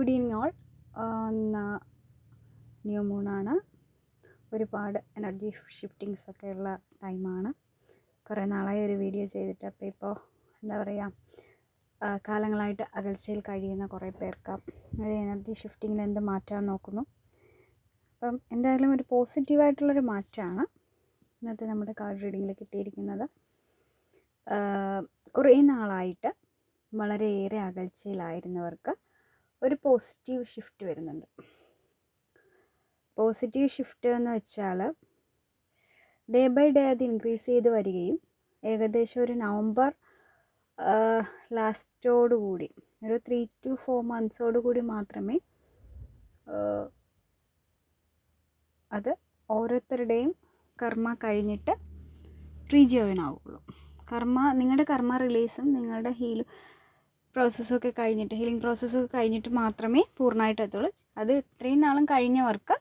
Good evening all new മൂണാണ് ഒരുപാട് energy ഷിഫ്റ്റിങ്സ് ഒക്കെ ഉള്ള ടൈമാണ് കുറേ നാളായി ഒരു വീഡിയോ ചെയ്തിട്ട് അപ്പോൾ ഇപ്പോൾ എന്താ പറയുക കാലങ്ങളായിട്ട് അകൽച്ചയിൽ കഴിയുന്ന കുറേ പേർക്ക് ഒരു എനർജി ഷിഫ്റ്റിങ്ങിൽ എന്ത് മാറ്റാൻ നോക്കുന്നു. അപ്പം എന്തായാലും ഒരു പോസിറ്റീവായിട്ടുള്ളൊരു മാറ്റമാണ് ഇന്നത്തെ നമ്മുടെ കാർഡ് റീഡിങ്ങിൽ കിട്ടിയിരിക്കുന്നത്. കുറേ നാളായിട്ട് വളരെയേറെ അകൽച്ചയിലായിരുന്നവർക്ക് ഒരു പോസിറ്റീവ് ഷിഫ്റ്റ് വരുന്നുണ്ട്. പോസിറ്റീവ് ഷിഫ്റ്റ് എന്ന് വെച്ചാൽ ഡേ ബൈ ഡേ അത് ഇൻക്രീസ് ചെയ്ത് വരികയും ഏകദേശം ഒരു നവംബർ ലാസ്റ്റോടുകൂടി ഒരു ത്രീ ടു ഫോർ മന്ത്സോടുകൂടി മാത്രമേ അത് ഓരോരുത്തരുടെയും കർമ്മ കഴിഞ്ഞിട്ട് റീജോയിൻ ആവുള്ളൂ. കർമ്മ നിങ്ങളുടെ കർമ്മ റിലീസും നിങ്ങളുടെ ഹീൽ പ്രോസസ്സൊക്കെ കഴിഞ്ഞിട്ട് ഹീലിംഗ് പ്രോസസ്സൊക്കെ കഴിഞ്ഞിട്ട് മാത്രമേ പൂർണമായിട്ട് എത്തുള്ളൂ. അത് ഇത്രയും നാളും കഴിഞ്ഞവർക്ക്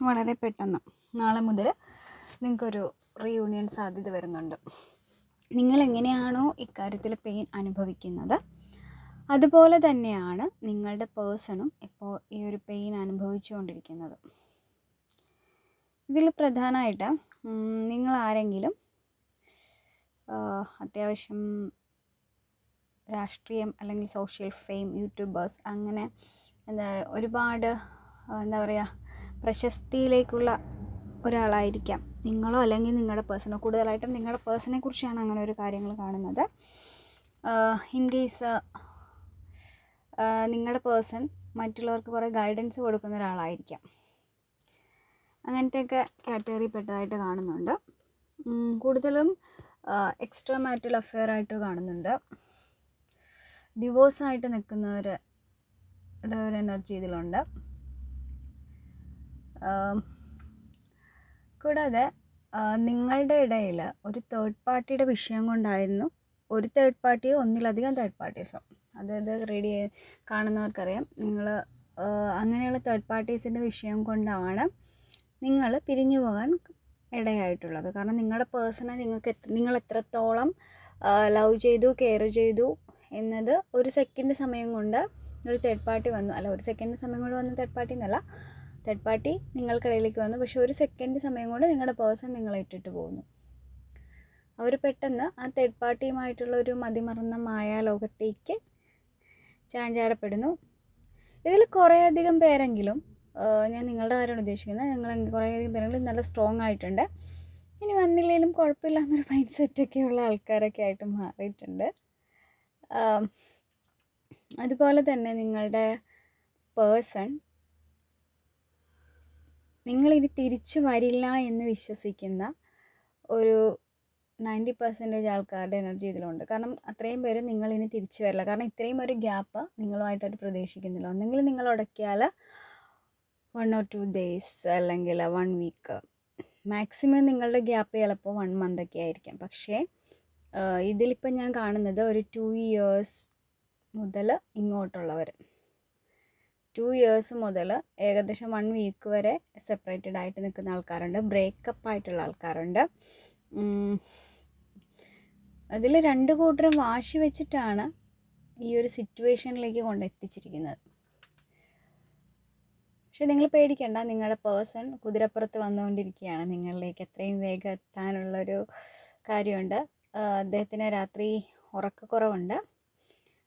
വളരെ പെട്ടെന്ന്. നാളെ മുതൽ നിങ്ങൾക്കൊരു റീയൂണിയൻ സാധ്യത വരുന്നുണ്ട്. നിങ്ങൾ എങ്ങനെയാണോ ഇക്കാര്യത്തിൽ പെയിൻ അനുഭവിക്കുന്നത് അതുപോലെ തന്നെയാണ് നിങ്ങളുടെ പേഴ്സണും ഇപ്പോൾ ഈ ഒരു പെയിൻ അനുഭവിച്ചുകൊണ്ടിരിക്കുന്നത്. ഇതിൽ പ്രധാനമായിട്ട് നിങ്ങൾ ആരെങ്കിലും അത്യാവശ്യം രാഷ്ട്രീയം അല്ലെങ്കിൽ സോഷ്യൽ ഫെയിം യൂട്യൂബേഴ്സ് അങ്ങനെ എന്താ ഒരുപാട് എന്താ പറയുക പ്രശസ്തിയിലേക്കുള്ള ഒരാളായിരിക്കാം. നിങ്ങളോ അല്ലെങ്കിൽ നിങ്ങളുടെ പേഴ്സണോ കൂടുതലായിട്ടും നിങ്ങളുടെ പേഴ്സണെ കുറിച്ചാണ് അങ്ങനെ ഒരു കാര്യങ്ങൾ കാണുന്നത്. ഇൻ കേസ് നിങ്ങളുടെ പേഴ്സൺ മറ്റുള്ളവർക്ക് കുറേ ഗൈഡൻസ് കൊടുക്കുന്ന ഒരാളായിരിക്കാം. അങ്ങനത്തെയൊക്കെ കാറ്റഗറി പെട്ടതായിട്ട് കാണുന്നുണ്ട്. കൂടുതലും എക്സ്ട്രാ മാരിറ്റൽ അഫെയർ ആയിട്ട് കാണുന്നുണ്ട്. ഡിവോഴ്സായിട്ട് നിൽക്കുന്നവരുടെ ഒരു എനർജി ഇതിലുണ്ട്. കൂടാതെ നിങ്ങളുടെ ഇടയിൽ ഒരു തേർഡ് പാർട്ടിയുടെ വിഷയം കൊണ്ടായിരുന്നു ഒരു തേർഡ് പാർട്ടിയോ ഒന്നിലധികം തേർഡ് പാർട്ടീസോ അതായത് റെഡി കാണുന്നവർക്കറിയാം നിങ്ങൾ അങ്ങനെയുള്ള തേർഡ് പാർട്ടീസിന്റെ വിഷയം കൊണ്ടാണ് നിങ്ങൾ പിരിഞ്ഞു പോകാൻ ഇടയായിട്ടുള്ളത്. കാരണം നിങ്ങളുടെ പേഴ്സണെ നിങ്ങൾക്ക് നിങ്ങൾ എത്രത്തോളം ലവ് ചെയ്തു കെയർ ചെയ്തു എന്നത് ഒരു സെക്കൻഡ് സമയം കൊണ്ട് ഒരു തേർഡ് പാർട്ടി വന്നു. അല്ല ഒരു സെക്കൻഡ് സമയം കൊണ്ട് വന്ന തേർഡ് പാർട്ടി എന്നല്ല. തേർഡ് പാർട്ടി നിങ്ങൾക്കിടയിലേക്ക് വന്നു. പക്ഷേ ഒരു സെക്കൻഡ് സമയം കൊണ്ട് നിങ്ങളുടെ പേഴ്സൺ നിങ്ങളെ ഇട്ടിട്ട് പോകുന്നു. അവർ പെട്ടെന്ന് ആ തേർഡ് പാർട്ടിയുമായിട്ടുള്ള ഒരു മതിമറന്ന മായ ലോകത്തേക്ക് ചാഞ്ചാടപ്പെടുന്നു. ഇതിൽ കുറേയധികം പേരെങ്കിലും ഞാൻ നിങ്ങളുടെ കാര്യമാണ് ഉദ്ദേശിക്കുന്നത് ഞങ്ങൾ കുറേയധികം പേരെങ്കിലും നല്ല സ്ട്രോങ് ആയിട്ടുണ്ട്. ഇനി വന്നില്ലെങ്കിലും കുഴപ്പമില്ല എന്നൊരു മൈൻഡ് സെറ്റൊക്കെ ഉള്ള ആൾക്കാരൊക്കെ ആയിട്ട് മാറിയിട്ടുണ്ട്. അതുപോലെ തന്നെ നിങ്ങളുടെ പേഴ്സൺ നിങ്ങളിനി തിരിച്ചു വരില്ല എന്ന് വിശ്വസിക്കുന്ന ഒരു നയന്റി പെർസെന്റേജ് ആൾക്കാരുടെ എനർജി ഇതിലുണ്ട്. കാരണം അത്രയും പേര് നിങ്ങളിനി തിരിച്ചു വരില്ല. കാരണം ഇത്രയും ഒരു ഗ്യാപ്പ് നിങ്ങളുമായിട്ടൊരു പ്രതീക്ഷിക്കുന്നില്ല. ഒന്നെങ്കിൽ നിങ്ങൾ ഉടക്കിയാൽ വൺ ഓർ ടു ഡേയ്സ് അല്ലെങ്കിൽ വൺ വീക്ക് മാക്സിമം നിങ്ങളുടെ ഗ്യാപ്പ് ചിലപ്പോൾ വൺ മന്തൊക്കെ ആയിരിക്കാം. പക്ഷേ ഇതിലിപ്പോൾ ഞാൻ കാണുന്നത് ഒരു ടു ഇയേഴ്സ് മുതൽ ഇങ്ങോട്ടുള്ളവർ. ടു ഇയേഴ്സ് മുതൽ ഏകദേശം വൺ വീക്ക് വരെ സെപ്പറേറ്റഡ് ആയിട്ട് നിൽക്കുന്ന ആൾക്കാരുണ്ട്. ബ്രേക്കപ്പ് ആയിട്ടുള്ള ആൾക്കാരുണ്ട്. അതിൽ രണ്ട് കൂട്ടരും വാശി വെച്ചിട്ടാണ് ഈ ഒരു സിറ്റുവേഷനിലേക്ക് കൊണ്ടെത്തിച്ചിരിക്കുന്നത്. പക്ഷെ നിങ്ങൾ പേടിക്കേണ്ട നിങ്ങളുടെ പേഴ്സൺ കുതിരപ്പുറത്ത് വന്നുകൊണ്ടിരിക്കുകയാണ്. നിങ്ങളിലേക്ക് എത്രയും വേഗം എത്താനുള്ളൊരു കാര്യമുണ്ട്. അദ്ദേഹത്തിന് രാത്രി ഉറക്കക്കുറവുണ്ട്.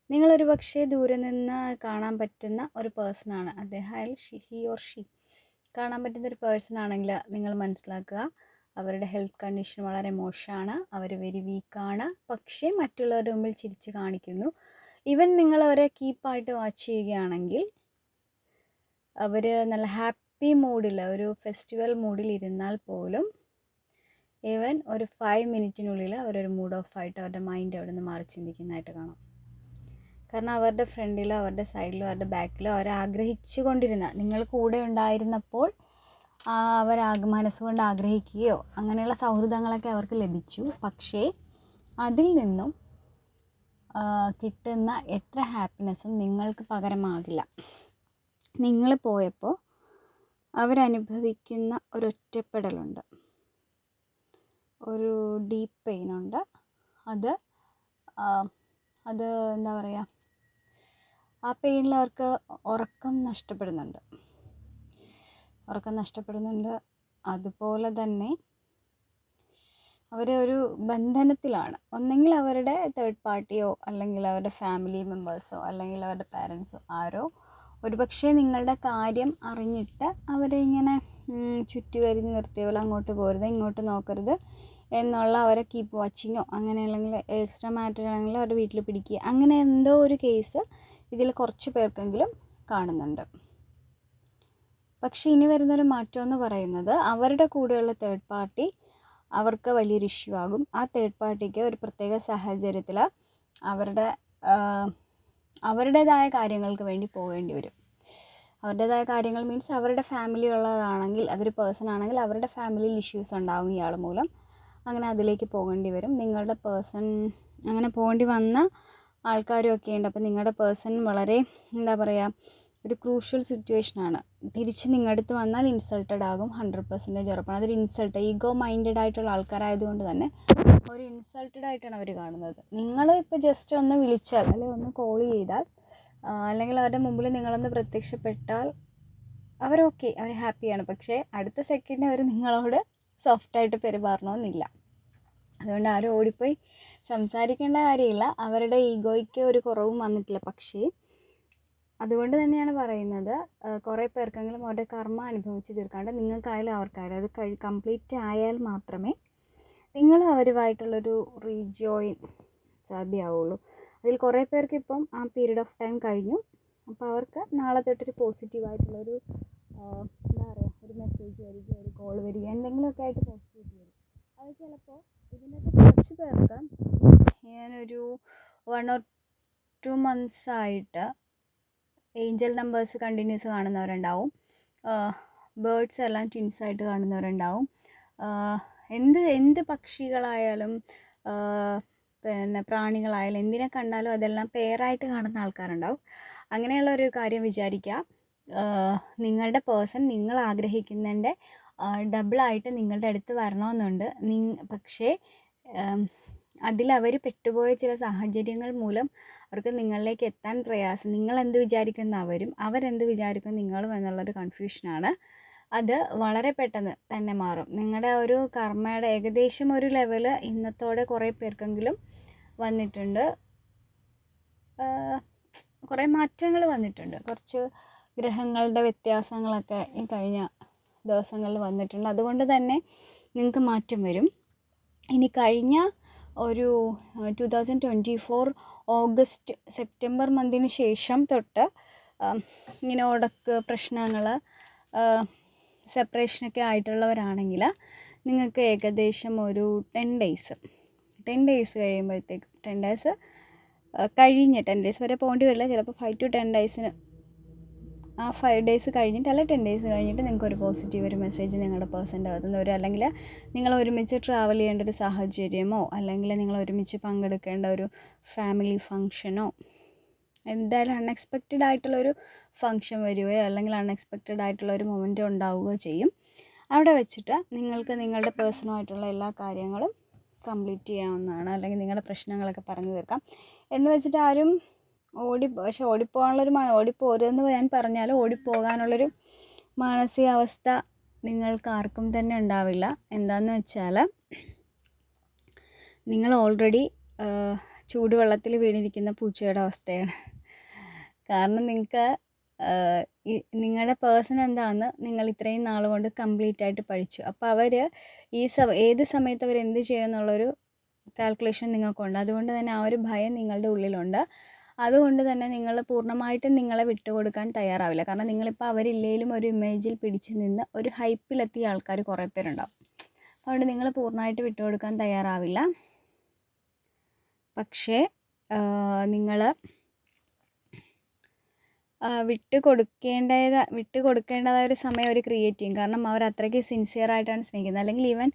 നിങ്ങളൊരു പക്ഷേ ദൂരെ നിന്ന് കാണാൻ പറ്റുന്ന ഒരു പേഴ്സണാണ് അദ്ദേഹം ഷി ഹി ഓർ ഷി കാണാൻ പറ്റുന്ന ഒരു പേഴ്സൺ ആണെങ്കിൽ നിങ്ങൾ മനസ്സിലാക്കുക. അവരുടെ ഹെൽത്ത് കണ്ടീഷൻ വളരെ മോശമാണ്. അവർ വെരി വീക്കാണ് പക്ഷേ മറ്റുള്ളവരുടെ മുമ്പിൽ ചിരിച്ച് കാണിക്കുന്നു. ഇവൻ നിങ്ങൾ അവരെ കീപ്പായിട്ട് വാച്ച് ചെയ്യുകയാണെങ്കിൽ അവർ നല്ല ഹാപ്പി മൂഡിൽ ഒരു ഫെസ്റ്റിവൽ മൂഡിൽ ഇരുന്നാൽ പോലും ഈവൻ ഒരു ഫൈവ് മിനിറ്റിനുള്ളിൽ അവരൊരു മൂഡ് ഓഫ് ആയിട്ട് അവരുടെ മൈൻഡ് അവിടെ നിന്ന് മാറി ചിന്തിക്കുന്നതായിട്ട് കാണാം. കാരണം അവരുടെ ഫ്രണ്ടിലോ അവരുടെ സൈഡിലോ അവരുടെ ബാക്കിലോ അവർ ആഗ്രഹിച്ചു കൊണ്ടിരുന്ന നിങ്ങൾ കൂടെ ഉണ്ടായിരുന്നപ്പോൾ അവർ മനസ്സുകൊണ്ട് ആഗ്രഹിക്കുകയോ അങ്ങനെയുള്ള സൗഹൃദങ്ങളൊക്കെ അവർക്ക് ലഭിച്ചു. പക്ഷേ അതിൽ നിന്നും കിട്ടുന്ന എത്ര ഹാപ്പിനെസ്സും നിങ്ങൾക്ക് പകരമാകില്ല. നിങ്ങൾ പോയപ്പോൾ അവരനുഭവിക്കുന്ന ഒരൊറ്റപ്പെടലുണ്ട് ഒരു ഡീപ്പ് പെയിൻ ഉണ്ട്. അത് അത് എന്താ പറയുക ആ പെയിനിൽ അവർക്ക് ഉറക്കം നഷ്ടപ്പെടുന്നുണ്ട്. ഉറക്കം നഷ്ടപ്പെടുന്നുണ്ട്. അതുപോലെ തന്നെ അവർ ഒരു ബന്ധനത്തിലാണ്. ഒന്നെങ്കിൽ അവരുടെ തേർഡ് പാർട്ടിയോ അല്ലെങ്കിൽ അവരുടെ ഫാമിലി മെമ്പേഴ്സോ അല്ലെങ്കിൽ അവരുടെ പാരൻസോ ആരോ ഒരുപക്ഷെ നിങ്ങളുടെ കാര്യം അറിഞ്ഞിട്ട് അവരെ ഇങ്ങനെ ചുറ്റി വരിഞ്ഞ് നിർത്തിയ അങ്ങോട്ട് പോരുത് ഇങ്ങോട്ട് നോക്കരുത് എന്നുള്ള അവരെ കീപ്പ് വാച്ചിങ്ങോ അങ്ങനെ അല്ലെങ്കിൽ എക്സ്ട്രാ മാറ്റർ ആണെങ്കിൽ അവരുടെ വീട്ടിൽ പിടിക്കുക. അങ്ങനെ എന്തോ ഒരു കേസ് ഇതിൽ കുറച്ച് പേർക്കെങ്കിലും കാണുന്നുണ്ട്. പക്ഷേ ഇനി വരുന്നൊരു മാറ്റം എന്ന് പറയുന്നത് അവരുടെ കൂടെയുള്ള തേർഡ് പാർട്ടി അവർക്ക് വലിയൊരു ഇഷ്യൂ ആകും. ആ തേർഡ് പാർട്ടിക്ക് ഒരു പ്രത്യേക സാഹചര്യത്തിൽ അവരുടെ അവരുടേതായ കാര്യങ്ങൾക്ക് വേണ്ടി പോകേണ്ടി വരും. അവരുടേതായ കാര്യങ്ങൾ മീൻസ് അവരുടെ ഫാമിലി ഉള്ളതാണെങ്കിൽ അതൊരു പേഴ്സൺ ആണെങ്കിൽ അവരുടെ ഫാമിലിയിൽ ഇഷ്യൂസ് ഉണ്ടാവും ഇയാൾ മൂലം. അങ്ങനെ അതിലേക്ക് പോകേണ്ടി വരും. നിങ്ങളുടെ പേഴ്സൺ അങ്ങനെ പോകേണ്ടി വന്ന ആൾക്കാരും ഉണ്ട്. അപ്പോൾ നിങ്ങളുടെ പേഴ്സൺ വളരെ എന്താ പറയുക ഒരു ക്രൂഷ്യൽ സിറ്റുവേഷൻ ആണ്. തിരിച്ച് നിങ്ങളുടെ അടുത്ത് വന്നാൽ ഇൻസൾട്ടഡ് ആകും ഹൺഡ്രഡ് പെർസെന്റേജ് ഉറപ്പാണ് അതൊരു ഇൻസൾട്ട് ഈഗോ മൈൻഡഡ് ആയിട്ടുള്ള ആൾക്കാരായതുകൊണ്ട് തന്നെ ഒരു ഇൻസൾട്ടഡ് ആയിട്ടാണ് അവർ കാണുന്നത്. നിങ്ങൾ ഇപ്പോൾ ജസ്റ്റ് ഒന്ന് വിളിച്ചാൽ അല്ലെങ്കിൽ ഒന്ന് കോൾ ചെയ്താൽ അല്ലെങ്കിൽ അവരുടെ മുമ്പിൽ നിങ്ങളൊന്ന് പ്രത്യക്ഷപ്പെട്ടാൽ അവരൊക്കെ അവർ ഹാപ്പിയാണ് പക്ഷേ അടുത്ത സെക്കൻഡ് അവർ നിങ്ങളോട് സോഫ്റ്റായിട്ട് പെരുമാറണമെന്നില്ല അതുകൊണ്ട് ആരും ഓടിപ്പോയി സംസാരിക്കേണ്ട കാര്യമില്ല. അവരുടെ ഈഗോയ്ക്ക് ഒരു കുറവും വന്നിട്ടില്ല. പക്ഷേ അതുകൊണ്ട് തന്നെയാണ് പറയുന്നത് കുറേ പേർക്കെങ്കിലും അവരുടെ കർമ്മ അനുഭവിച്ച് തീർക്കാണ്ട് നിങ്ങൾക്കായാലും അവർക്കായാലും. അത് കഴി കംപ്ലീറ്റ് ആയാൽ മാത്രമേ നിങ്ങൾ അവരുമായിട്ടുള്ളൊരു റീജോയിൻ സാധ്യമാവുള്ളൂ അതിൽ കുറേ പേർക്ക് ഇപ്പം ആ പീരീഡ് ഓഫ് ടൈം കഴിഞ്ഞു. അപ്പോൾ അവർക്ക് നാളെ തൊട്ടൊരു പോസിറ്റീവായിട്ടുള്ളൊരു ഒരു മെസ്സേജ് വരിക ഒരു കോൾ വരിക എന്തെങ്കിലുമൊക്കെ ആയിട്ട് പോസിറ്റീവ് വരും അത് ചിലപ്പോൾ ഇതിനൊക്കെ കുറച്ച് പേർക്ക് ഞാനൊരു വൺ ഓർ ടു മന്ത്സ് ആയിട്ട് ഏഞ്ചൽ നമ്പേഴ്സ് കണ്ടിന്യൂസ് കാണുന്നവരുണ്ടാവും. ബേർഡ്സ് എല്ലാം ട്വിൻസ് ആയിട്ട് കാണുന്നവരുണ്ടാവും. എന്ത് എന്ത് പക്ഷികളായാലും പിന്നെ പ്രാണികളായാലും എന്തിനെ കണ്ടാലും അതെല്ലാം പെയറായിട്ട് കാണുന്ന ആൾക്കാരുണ്ടാവും. അങ്ങനെയുള്ള ഒരു കാര്യം വിചാരിക്കുക. നിങ്ങളുടെ പേഴ്സൺ നിങ്ങൾ ആഗ്രഹിക്കുന്നതിന്റെ ഡബിളായിട്ട് നിങ്ങളുടെ അടുത്ത് വരണമെന്നുണ്ട്. പക്ഷേ അതിൽ അവർ പെട്ടുപോയ ചില സാഹചര്യങ്ങൾ മൂലം അവർക്ക് നിങ്ങളിലേക്ക് എത്താൻ പ്രയാസം. നിങ്ങൾ എന്ത് വിചാരിക്കുന്ന അവരും അവരെന്ത് വിചാരിക്കും നിങ്ങളും എന്നുള്ളൊരു കൺഫ്യൂഷനാണ് അത് വളരെ പെട്ടെന്ന് തന്നെ മാറും. നിങ്ങളുടെ ഒരു കർമ്മയുടെ ഏകദേശം ഒരു ലെവൽ ഇന്നത്തോടെ കുറേ പേർക്കെങ്കിലും വന്നിട്ടുണ്ട്. കുറേ മാറ്റങ്ങൾ വന്നിട്ടുണ്ട്. കുറച്ച് ഗ്രഹങ്ങളുടെ വ്യത്യാസങ്ങളൊക്കെ ഈ കഴിഞ്ഞ ദിവസങ്ങളിൽ വന്നിട്ടുണ്ട്. അതുകൊണ്ട് തന്നെ നിങ്ങൾക്ക് മാറ്റം വരും. ഇനി കഴിഞ്ഞ ഒരു two thousand twenty four August September മന്തിന് ശേഷം തൊട്ട് ഇങ്ങനെ ഉടക്ക് പ്രശ്നങ്ങൾ സെപ്പറേഷനൊക്കെ ആയിട്ടുള്ളവരാണെങ്കിൽ നിങ്ങൾക്ക് ഏകദേശം ഒരു ടെൻ ഡേയ്സ് ടെൻ ഡേയ്സ് കഴിയുമ്പോഴത്തേക്കും ടെൻ ഡേയ്സ് കഴിഞ്ഞ് ടെൻ ഡേയ്സ് വരെ പോകേണ്ടി വരില്ല. ചിലപ്പോൾ ഫൈവ് ടു ടെൻ ഡേയ്സിന് ആ ഫൈവ് ഡേയ്സ് കഴിഞ്ഞിട്ട് അല്ല ടെൻ ഡേയ്സ് കഴിഞ്ഞിട്ട് നിങ്ങൾക്ക് ഒരു പോസിറ്റീവ് ഒരു മെസ്സേജ് നിങ്ങളുടെ പേഴ്സന്റെ അകത്തുനിന്ന് വരും. അല്ലെങ്കിൽ നിങ്ങൾ ഒരുമിച്ച് ട്രാവൽ ചെയ്യേണ്ട ഒരു സാഹചര്യമോ അല്ലെങ്കിൽ നിങ്ങൾ ഒരുമിച്ച് പങ്കെടുക്കേണ്ട ഒരു ഫാമിലി ഫങ്ഷനോ എന്തായാലും അൺഎക്സ്പെക്റ്റഡ് ആയിട്ടുള്ളൊരു ഫങ്ഷൻ വരികയോ അല്ലെങ്കിൽ അൺഎക്സ്പെക്റ്റഡ് ആയിട്ടുള്ള ഒരു മൊമെന്റ് ഉണ്ടാവുകയോ ചെയ്യും. അവിടെ വെച്ചിട്ട് നിങ്ങൾക്ക് നിങ്ങളുടെ പേഴ്സണുമായിട്ടുള്ള എല്ലാ കാര്യങ്ങളും കംപ്ലീറ്റ് ചെയ്യാവുന്നതാണ്. അല്ലെങ്കിൽ നിങ്ങളുടെ പ്രശ്നങ്ങളൊക്കെ പറഞ്ഞു തീർക്കാം. എന്ന് വെച്ചിട്ട് ആരും ഓടി പക്ഷെ ഓടിപ്പോകാനുള്ളൊരു ഓടിപ്പോരുതെന്ന് ഞാൻ പറഞ്ഞാൽ ഓടിപ്പോകാനുള്ളൊരു മാനസികാവസ്ഥ നിങ്ങൾക്ക് ആർക്കും തന്നെ ഉണ്ടാവില്ല. എന്താണെന്ന് വെച്ചാൽ നിങ്ങൾ ഓൾറെഡി ചൂടുവെള്ളത്തിൽ വീണിരിക്കുന്ന പൂച്ചയുടെ അവസ്ഥയാണ്. കാരണം നിങ്ങൾക്ക് നിങ്ങളുടെ പേഴ്സൺ എന്താണെന്ന് നിങ്ങൾ ഇത്രയും നാൾ കൊണ്ട് കംപ്ലീറ്റ് ആയിട്ട് പഠിച്ചു. അപ്പോൾ അവർ ഈ സ ഏത് സമയത്ത് അവർ എന്ത് ചെയ്യുമെന്നുള്ളൊരു കാൽക്കുലേഷൻ നിങ്ങൾക്കുണ്ട്. അതുകൊണ്ട് തന്നെ ആ ഒരു ഭയം നിങ്ങളുടെ ഉള്ളിലുണ്ട്. അതുകൊണ്ട് തന്നെ നിങ്ങൾ പൂർണമായിട്ടും നിങ്ങളെ വിട്ടുകൊടുക്കാൻ തയ്യാറാവില്ല. കാരണം നിങ്ങളിപ്പോൾ അവരില്ലെങ്കിലും ഒരു ഇമേജിൽ പിടിച്ചു നിന്ന് ഒരു ഹൈപ്പിലെത്തിയ ആൾക്കാർ കുറേ പേരുണ്ടാവും. അതുകൊണ്ട് നിങ്ങൾ പൂർണമായിട്ട് വിട്ടുകൊടുക്കാൻ തയ്യാറാവില്ല. പക്ഷേ നിങ്ങൾ വിട്ട് കൊടുക്കേണ്ടത് വിട്ട് കൊടുക്കേണ്ടതായ ഒരു സമയം അവർ ക്രിയേറ്റ് ചെയ്യും. കാരണം അവർ അത്രയ്ക്ക് സിൻസിയർ ആയിട്ടാണ് സ്നേഹിക്കുന്നത്. അല്ലെങ്കിൽ ഈവൻ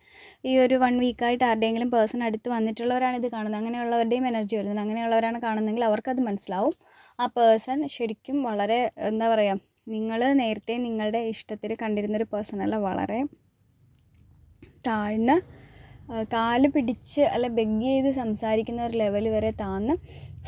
ഈ ഒരു വൺ വീക്കായിട്ട് ആരുടെയെങ്കിലും പേഴ്സൺ അടുത്ത് വന്നിട്ടുള്ളവരാണ് ഇത് കാണുന്നത്. അങ്ങനെയുള്ളവരുടെയും എനർജി വരുന്നത്. അങ്ങനെയുള്ളവരാണ് കാണുന്നതെങ്കിൽ അവർക്കത് മനസ്സിലാവും. ആ പേഴ്സൺ ശരിക്കും വളരെ എന്താ പറയുക നിങ്ങൾ നേരത്തെ നിങ്ങളുടെ ഇഷ്ടത്തിൽ കണ്ടിരുന്നൊരു പേഴ്സണല്ല വളരെ താഴ്ന്ന കാൽ പിടിച്ച് അല്ല ബെഗ് ചെയ്ത് സംസാരിക്കുന്ന ഒരു ലെവൽ വരെ താന്ന്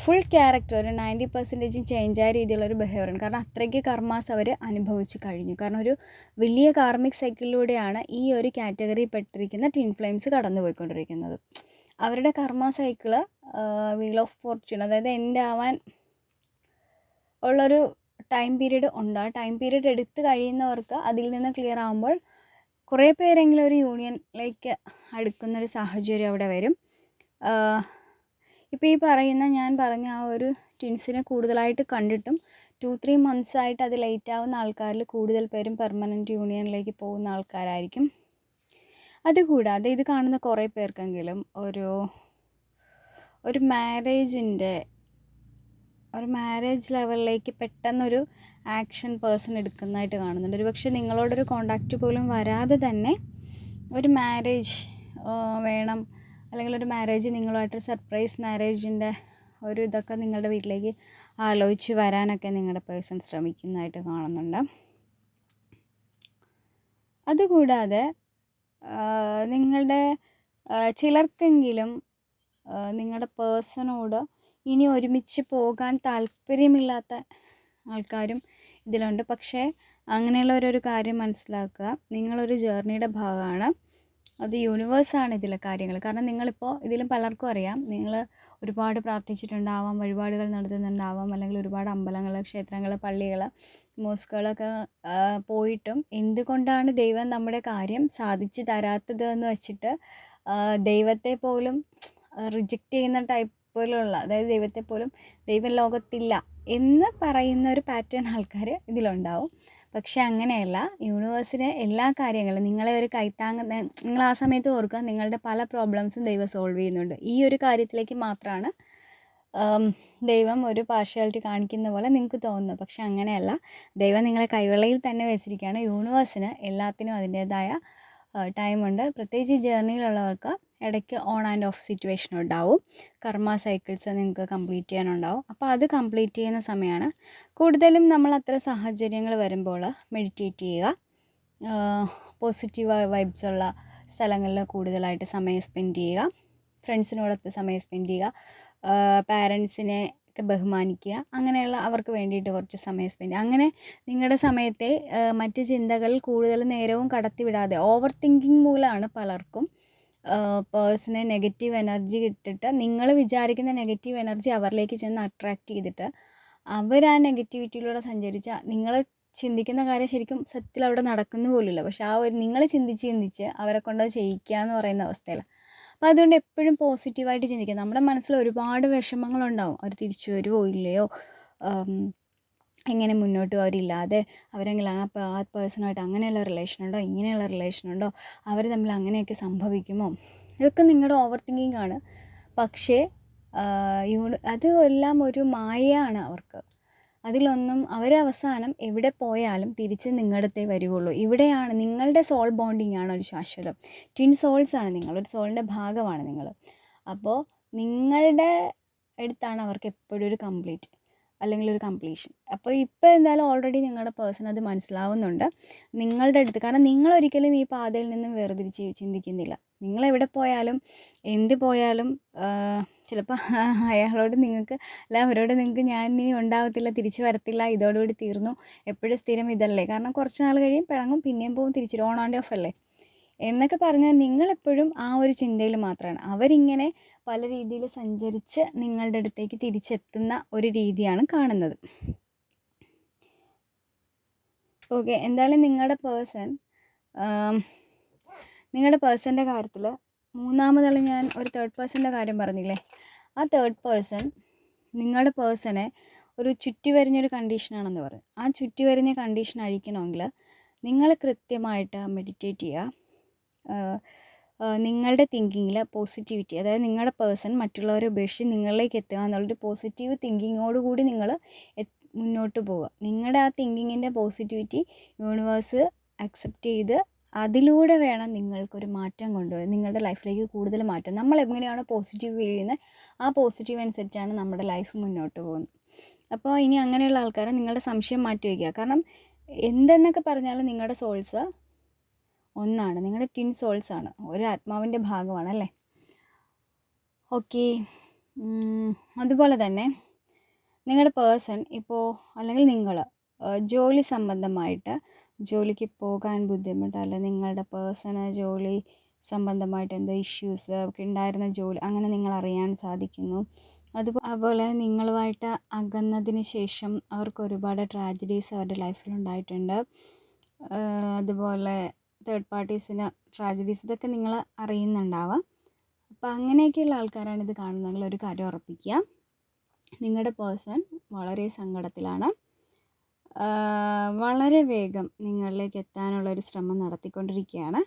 ഫുൾ ക്യാരക്ടർ ഒരു നയന്റി പെർസെന്റേജും ചേഞ്ച് ആയ രീതിയിലുള്ള ഒരു ബിഹേവിയറാണ് കാരണം അത്രയ്ക്ക് കർമാസ് അവർ അനുഭവിച്ച് കഴിഞ്ഞു. കാരണം ഒരു വലിയ കാർമിക് സൈക്കിളിലൂടെയാണ് ഈ ഒരു കാറ്റഗറി പെട്ടിരിക്കുന്ന ടിൻ ഫ്ലെയിംസ് കടന്നു പോയിക്കൊണ്ടിരിക്കുന്നത് അവരുടെ കർമ്മ സൈക്കിൾ വീൽ ഓഫ് ഫോർച്യൂൺ അതായത് എന്റെ ആവാൻ ഉള്ളൊരു ടൈം പീരീഡ് ഉണ്ട്. ആ ടൈം പീരീഡ് എടുത്ത് കഴിയുന്നവർക്ക് അതിൽ നിന്ന് ക്ലിയർ ആകുമ്പോൾ കുറേ പേരെങ്കിലും ഒരു യൂണിയനിലേക്ക് അടുക്കുന്നൊരു സാഹചര്യം അവിടെ വരും. ഇപ്പോൾ ഈ പറയുന്ന ഞാൻ പറഞ്ഞ ആ ഒരു ട്വിൻസിനെ കൂടുതലായിട്ട് കണ്ടിട്ടും ടു ത്രീ മന്ത്സ് ആയിട്ട് അത് ലേറ്റ് ആവുന്ന ആൾക്കാരിൽ കൂടുതൽ പേരും പെർമനന്റ് യൂണിയനിലേക്ക് പോകുന്ന ആൾക്കാരായിരിക്കും. അതുകൂടാതെ ഇത് കാണുന്ന കുറേ പേർക്കെങ്കിലും ഒരു ഒരു മാരേജിന്റെ ഒരു മാരേജ് ലെവലിലേക്ക് പെട്ടെന്നൊരു ആക്ഷൻ പേഴ്സൺ എടുക്കുന്നതായിട്ട് കാണുന്നുണ്ട്. ഒരു പക്ഷേ നിങ്ങളോടൊരു കോണ്ടാക്റ്റ് പോലും വരാതെ തന്നെ ഒരു മാരേജ് വേണം അല്ലെങ്കിൽ ഒരു മാരേജ് നിങ്ങളുമായിട്ട് സർപ്രൈസ് മാരേജിന്റെ ഒരു ഇതൊക്കെ നിങ്ങളുടെ വീട്ടിലേക്ക് ആലോചിച്ച് വരാനൊക്കെ നിങ്ങളുടെ പേഴ്സൺ ശ്രമിക്കുന്നതായിട്ട് കാണുന്നുണ്ട്. അതുകൂടാതെ നിങ്ങളുടെ ചിലർക്കെങ്കിലും നിങ്ങളുടെ പേഴ്സണോട് ഇനി ഒരുമിച്ച് പോകാൻ താല്പര്യമില്ലാത്ത ആൾക്കാരും ഇതിലുണ്ട്. പക്ഷേ അങ്ങനെയുള്ളവരൊരു കാര്യം മനസ്സിലാക്കുക. നിങ്ങളൊരു ജേർണിയുടെ ഭാഗമാണ്. അത് യൂണിവേഴ്സാണ് ഇതിലെ കാര്യങ്ങൾ. കാരണം നിങ്ങളിപ്പോൾ ഇതിലും പലർക്കും അറിയാം. നിങ്ങൾ ഒരുപാട് പ്രാർത്ഥിച്ചിട്ടുണ്ടാവാം വഴിപാടുകൾ നടത്തുന്നുണ്ടാവാം അല്ലെങ്കിൽ ഒരുപാട് അമ്പലങ്ങൾ ക്ഷേത്രങ്ങൾ പള്ളികൾ മോസ്കുകളൊക്കെ പോയിട്ടും എന്തുകൊണ്ടാണ് ദൈവം നമ്മുടെ കാര്യം സാധിച്ചു തരാത്തത് എന്ന് വെച്ചിട്ട് ദൈവത്തെ പോലും റിജക്റ്റ് ചെയ്യുന്ന ടൈപ്പിലുള്ള അതായത് ദൈവത്തെ പോലും ദൈവം ലോകത്തില്ല എന്ന് പറയുന്ന ഒരു പാറ്റേൺ ആൾക്കാർ ഇതിലുണ്ടാവും. പക്ഷെ അങ്ങനെയല്ല. യൂണിവേഴ്സിലെ എല്ലാ കാര്യങ്ങളും നിങ്ങളെ ഒരു കൈത്താങ് നിങ്ങൾ ആ സമയത്ത് ഓർക്കുക നിങ്ങളുടെ പല പ്രോബ്ലംസും ദൈവം സോൾവ് ചെയ്യുന്നുണ്ട്. ഈ ഒരു കാര്യത്തിലേക്ക് മാത്രമാണ് ദൈവം ഒരു പാർഷ്യാലിറ്റി കാണിക്കുന്ന പോലെ നിങ്ങൾക്ക് തോന്നുന്നു പക്ഷെ അങ്ങനെയല്ല. ദൈവം നിങ്ങളെ കൈവെള്ളയിൽ തന്നെ വെച്ചിരിക്കുകയാണ്. യൂണിവേഴ്സിന് എല്ലാത്തിനും അതിന്റേതായ ടൈമുണ്ട് പ്രത്യേകിച്ച് ജേർണിയിലുള്ളവർക്ക് ഇടയ്ക്ക് ഓൺ ആൻഡ് ഓഫ് സിറ്റുവേഷൻ ഉണ്ടാവും. കർമ്മ സൈക്കിൾസ് നിങ്ങൾക്ക് കംപ്ലീറ്റ് ചെയ്യാനുണ്ടാവും. അപ്പോൾ അത് കംപ്ലീറ്റ് ചെയ്യുന്ന സമയമാണ്. കൂടുതലും നമ്മൾ അത്ര സാഹചര്യങ്ങൾ വരുമ്പോൾ മെഡിറ്റേറ്റ് ചെയ്യുക. പോസിറ്റീവ് വൈബ്സ് ഉള്ള സ്ഥലങ്ങളിൽ കൂടുതലായിട്ട് സമയം സ്പെൻഡ് ചെയ്യുക. ഫ്രണ്ട്സിനോടൊത്ത് സമയം സ്പെൻഡ് ചെയ്യുക. പാരൻസിനെ ഒക്കെ ബഹുമാനിക്കുക. അങ്ങനെയുള്ള അവർക്ക് വേണ്ടിയിട്ട് കുറച്ച് സമയം സ്പെൻഡ് അങ്ങനെ നിങ്ങളുടെ സമയത്തെ മറ്റ് ചിന്തകൾ കൂടുതൽ നേരവും കടത്തിവിടാതെ ഓവർ തിങ്കിങ് മൂലമാണ് പലർക്കും പേഴ്സണെ നെഗറ്റീവ് എനർജി ഇട്ടിട്ട് നിങ്ങൾ വിചാരിക്കുന്ന നെഗറ്റീവ് എനർജി അവരിലേക്ക് ചെന്ന് അട്രാക്റ്റ് ചെയ്തിട്ട് അവർ ആ നെഗറ്റിവിറ്റിയിലൂടെ സഞ്ചരിച്ചാൽ നിങ്ങൾ ചിന്തിക്കുന്ന കാര്യം ശരിക്കും സത്യത്തിൽ അവിടെ നടക്കുന്ന പോലുമില്ല. പക്ഷെ ആ ഒരു നിങ്ങൾ ചിന്തിച്ച് ചിന്തിച്ച് അവരെ കൊണ്ട് ചെയ്യിക്കുക എന്ന് പറയുന്ന അവസ്ഥയിലാണ് അപ്പോൾ അതുകൊണ്ട് എപ്പോഴും പോസിറ്റീവായിട്ട് ചിന്തിക്കുക. നമ്മുടെ മനസ്സിൽ ഒരുപാട് വിഷമങ്ങളുണ്ടാവും. അവർ തിരിച്ചു വരുമോ ഇല്ലയോ? എങ്ങനെ മുന്നോട്ട് അവരില്ലാതെ അവരെങ്കിലും ആ ആ പേഴ്സണായിട്ട് അങ്ങനെയുള്ള റിലേഷനുണ്ടോ ഇങ്ങനെയുള്ള റിലേഷനുണ്ടോ അവർ തമ്മിൽ അങ്ങനെയൊക്കെ സംഭവിക്കുമോ? ഇതൊക്കെ നിങ്ങളുടെ ഓവർ തിങ്കിങ് ആണ്. പക്ഷേ യൂണി അത് എല്ലാം ഒരു മായയാണ് അവർക്ക്. അതിലൊന്നും അവരവസാനം എവിടെ പോയാലും തിരിച്ച് നിങ്ങളുടെ വരുവുള്ളൂ. ഇവിടെയാണ് നിങ്ങളുടെ സോൾ ബോണ്ടിങ് ആണ് ഒരു ശാശ്വതം. ട്വിൻ സോൾസ് ആണ് നിങ്ങൾ ഒരു സോളിന്റെ ഭാഗമാണ് നിങ്ങൾ അപ്പോൾ നിങ്ങളുടെ അടുത്താണ് അവർക്ക് എപ്പോഴും ഒരു കംപ്ലീറ്റ് അല്ലെങ്കിൽ ഒരു കംപ്ലീഷൻ അപ്പോൾ ഇപ്പോൾ എന്തായാലും ഓൾറെഡി നിങ്ങളുടെ പേഴ്സൺ അത് മനസ്സിലാവുന്നുണ്ട്. നിങ്ങളുടെ അടുത്ത് കാരണം നിങ്ങൾ ഒരിക്കലും ഈ പാതയിൽ നിന്നും വേർതിരിച്ച് ചിന്തിക്കുന്നില്ല. നിങ്ങൾ എവിടെ പോയാലും എന്ത് പോയാലും ചിലപ്പോൾ അയാളോട് നിങ്ങൾക്ക് അല്ല അവരോട് നിങ്ങൾക്ക് ഞാൻ ഇനി ഉണ്ടാവത്തില്ല തിരിച്ച് വരത്തില്ല ഇതോടുകൂടി തീർന്നു. എപ്പോഴും സ്ഥിരം ഇതല്ലേ. കാരണം കുറച്ച് നാൾ കഴിയും പിഴങ്ങും പിന്നെയും പോകും തിരിച്ചു ഓൺ ആൻഡ് ഓഫ് അല്ലേ? എന്നൊക്കെ പറഞ്ഞാൽ നിങ്ങളെപ്പോഴും ആ ഒരു ചിന്തയിൽ മാത്രമാണ് അവരിങ്ങനെ പല രീതിയിൽ സഞ്ചരിച്ച് നിങ്ങളുടെ അടുത്തേക്ക് തിരിച്ചെത്തുന്ന ഒരു രീതിയാണ് കാണുന്നത്. ഓക്കെ എന്തായാലും നിങ്ങളുടെ പേഴ്സൺ നിങ്ങളുടെ പേഴ്സന്റെ കാര്യത്തിൽ മൂന്നാമതുള്ള ഞാൻ ഒരു തേർഡ് പേഴ്സന്റെ കാര്യം പറഞ്ഞില്ലേ? ആ തേർഡ് പേഴ്സൺ നിങ്ങളുടെ പേഴ്സണെ ഒരു ചുറ്റി വരിഞ്ഞൊരു കണ്ടീഷനാണെന്ന് പറയും. ആ ചുറ്റി വരിഞ്ഞ കണ്ടീഷൻ അഴിക്കണമെങ്കിൽ നിങ്ങൾ കൃത്യമായിട്ട് മെഡിറ്റേറ്റ് ചെയ്യുക. നിങ്ങളുടെ തിങ്കിങ്ങിൽ പോസിറ്റിവിറ്റി അതായത് നിങ്ങളുടെ പേഴ്സൺ മറ്റുള്ളവരെ ഉപേക്ഷിച്ച് നിങ്ങളിലേക്ക് എത്തുക എന്നുള്ളൊരു പോസിറ്റീവ് തിങ്കിങ്ങോട് കൂടി നിങ്ങൾ മുന്നോട്ട് പോവുക. നിങ്ങളുടെ ആ തിങ്കിങ്ങിന്റെ പോസിറ്റിവിറ്റി യൂണിവേഴ്സ് അക്സെപ്റ്റ് ചെയ്ത് അതിലൂടെ വേണം നിങ്ങൾക്കൊരു മാറ്റം കൊണ്ടുവരാൻ നിങ്ങളുടെ ലൈഫിലേക്ക് കൂടുതൽ മാറ്റം. നമ്മൾ എങ്ങനെയാണ് പോസിറ്റീവ് ചെയ്യുന്നത് ആ പോസിറ്റീവ് അനുസരിച്ചാണ് നമ്മുടെ ലൈഫ് മുന്നോട്ട് പോകുന്നത്. അപ്പോൾ ഇനി അങ്ങനെയുള്ള ആൾക്കാരെ നിങ്ങളുടെ സംശയം മാറ്റി വയ്ക്കുക. കാരണം എന്തെന്നൊക്കെ പറഞ്ഞാലും നിങ്ങളുടെ സോൾസ് ഒന്നാണ്. നിങ്ങളുടെ ട്വിൻ സോൾസ് ആണ്. ഒരു ആത്മാവിന്റെ ഭാഗമാണ് അല്ലേ? ഓക്കെ അതുപോലെ തന്നെ നിങ്ങളുടെ പേഴ്സൺ ഇപ്പോൾ അല്ലെങ്കിൽ നിങ്ങൾ ജോലി സംബന്ധമായിട്ട് ജോലിക്ക് പോകാൻ ബുദ്ധിമുട്ട് അല്ല നിങ്ങളുടെ പേഴ്സണ് ജോലി സംബന്ധമായിട്ട് എന്തോ ഇഷ്യൂസ് ഒക്കെ ഉണ്ടായിരുന്ന ജോലി അങ്ങനെ നിങ്ങൾ അറിയാൻ സാധിക്കുന്നു. അതുപോ അതുപോലെ നിങ്ങളുമായിട്ട് അകന്നതിന് ശേഷം അവർക്ക് ഒരുപാട് ട്രാജഡീസ് അവരുടെ ലൈഫിൽ ഉണ്ടായിട്ടുണ്ട്. അതുപോലെ തേർഡ് പാർട്ടീസിന് ട്രാജഡീസ് ഇതൊക്കെ നിങ്ങൾ അറിയുന്നുണ്ടാവാം. അപ്പോൾ അങ്ങനെയൊക്കെയുള്ള ആൾക്കാരാണ് ഇത് കാണുന്നതെങ്കിൽ ഒരു കാര്യം ഉറപ്പിക്കുക. നിങ്ങളുടെ പേഴ്സൺ വളരെ സങ്കടത്തിലാണ്. വളരെ വേഗം നിങ്ങളിലേക്ക് എത്താനുള്ള ഒരു ശ്രമം നടത്തിക്കൊണ്ടിരിക്കുകയാണ്.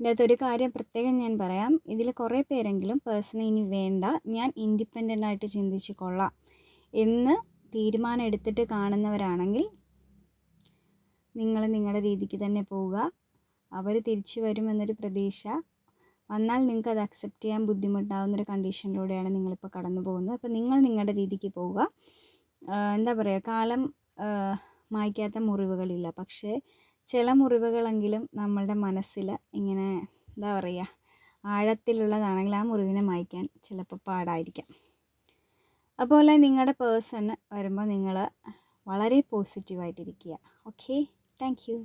ഇതിന്റെ അകത്ത് ഒരു കാര്യം പ്രത്യേകം ഞാൻ പറയാം. ഇതിൽ കുറേ പേരെങ്കിലും പേഴ്സണെ ഇനി വേണ്ട ഞാൻ ഇൻഡിപെൻഡന്റ് ആയിട്ട് ചിന്തിച്ച് കൊള്ളാം എന്ന് തീരുമാനം എടുത്തിട്ട് കാണുന്നവരാണെങ്കിൽ നിങ്ങൾ നിങ്ങളുടെ രീതിക്ക് തന്നെ പോവുക. അവർ തിരിച്ചു വരുമെന്നൊരു പ്രതീക്ഷ. വന്നാൽ നിങ്ങൾക്ക് അത് അക്സെപ്റ്റ് ചെയ്യാൻ ബുദ്ധിമുട്ടാവുന്നൊരു കണ്ടീഷനിലൂടെയാണ് നിങ്ങളിപ്പോൾ കടന്നു പോകുന്നത്. അപ്പോൾ നിങ്ങൾ നിങ്ങളുടെ രീതിക്ക് പോവുക. എന്താ പറയുക കാലം മായ്ക്കാത്ത മുറിവുകളില്ല. പക്ഷേ ചില മുറിവുകളെങ്കിലും നമ്മളുടെ മനസ്സിൽ ഇങ്ങനെ എന്താ പറയുക ആഴത്തിലുള്ളതാണെങ്കിൽ ആ മുറിവിനെ മായ്ക്കാൻ ചിലപ്പോൾ പാടായിരിക്കാം. അതുപോലെ നിങ്ങളുടെ പേഴ്സൺ വരുമ്പോൾ നിങ്ങൾ വളരെ പോസിറ്റീവായിട്ടിരിക്കുക ഓക്കെ താങ്ക് യു